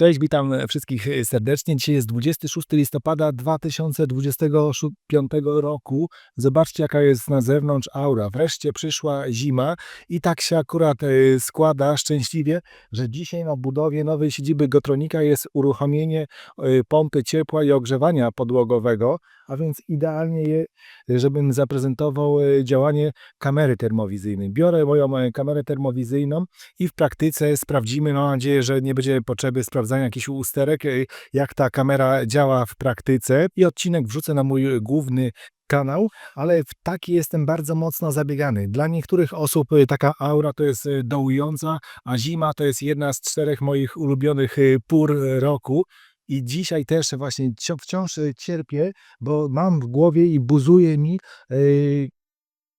Cześć, witam wszystkich serdecznie. Dzisiaj jest 26 listopada 2025 roku. Zobaczcie, jaka jest na zewnątrz aura. Wreszcie przyszła zima i tak się akurat e, składa szczęśliwie, że dzisiaj na budowie nowej siedziby Gotronika jest uruchomienie e, pompy ciepła i ogrzewania podłogowego, a więc idealnie je, żebym zaprezentował e, działanie kamery termowizyjnej. Biorę moją e, kamerę termowizyjną i w praktyce sprawdzimy, mam nadzieję, że nie będzie potrzeby sprawdzania jakichś usterek, y, jak ta kamera działa w praktyce i odcinek wrzucę na mój główny kanał, ale w taki jestem bardzo mocno zabiegany. Dla niektórych osób taka aura to jest dołująca, a zima to jest jedna z czterech moich ulubionych pór roku. I dzisiaj też właśnie wciąż y, cierpię, bo mam w głowie i buzuje mi y,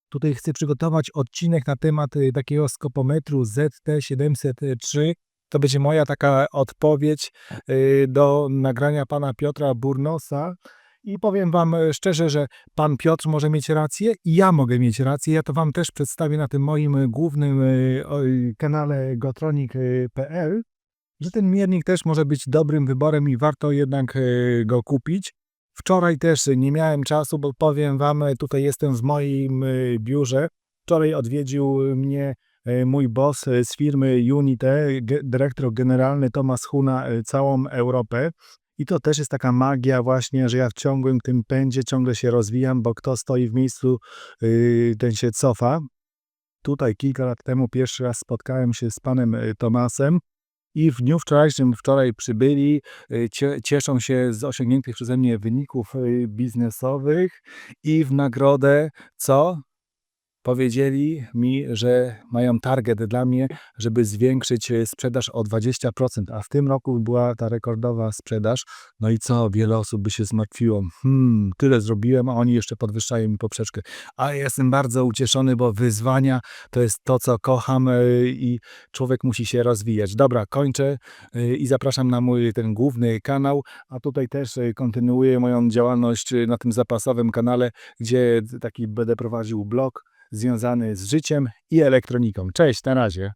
Tutaj chcę przygotować odcinek na temat y, takiego skopometru ZT703. To będzie moja taka odpowiedź do nagrania pana Piotra Burnosa. I powiem wam szczerze, że pan Piotr może mieć rację i ja mogę mieć rację. Ja to wam też przedstawię na tym moim głównym kanale gotronik.pl, że ten miernik też może być dobrym wyborem i warto jednak y, go kupić. Wczoraj też nie miałem czasu, bo powiem wam, tutaj jestem w moim y, biurze. Wczoraj odwiedził mnie mój boss z firmy Unite, dyrektor generalny Tomasz Huna, całą Europę. I to też jest taka magia właśnie, że ja w ciągłym tym pędzie ciągle się rozwijam, bo kto stoi w miejscu, ten się cofa. Tutaj kilka lat temu pierwszy raz spotkałem się z panem Tomasem i w dniu wczorajszym, wczoraj przybyli, y, cie, cieszą się z osiągniętych przeze mnie wyników y, biznesowych i w nagrodę co? Powiedzieli mi, że mają target dla mnie, żeby zwiększyć y, sprzedaż o 20%, a w tym roku była ta rekordowa sprzedaż. No i co? Wiele osób by się zmartwiło. Hmm, tyle zrobiłem, a oni jeszcze podwyższają mi poprzeczkę. A ja jestem bardzo ucieszony, bo wyzwania to jest to, co kocham y, i człowiek musi się rozwijać. Dobra, kończę y, i zapraszam na mój ten główny kanał, a tutaj też kontynuuję moją działalność na tym zapasowym kanale, gdzie taki będę prowadził blog związany z życiem i elektroniką. Cześć, na razie.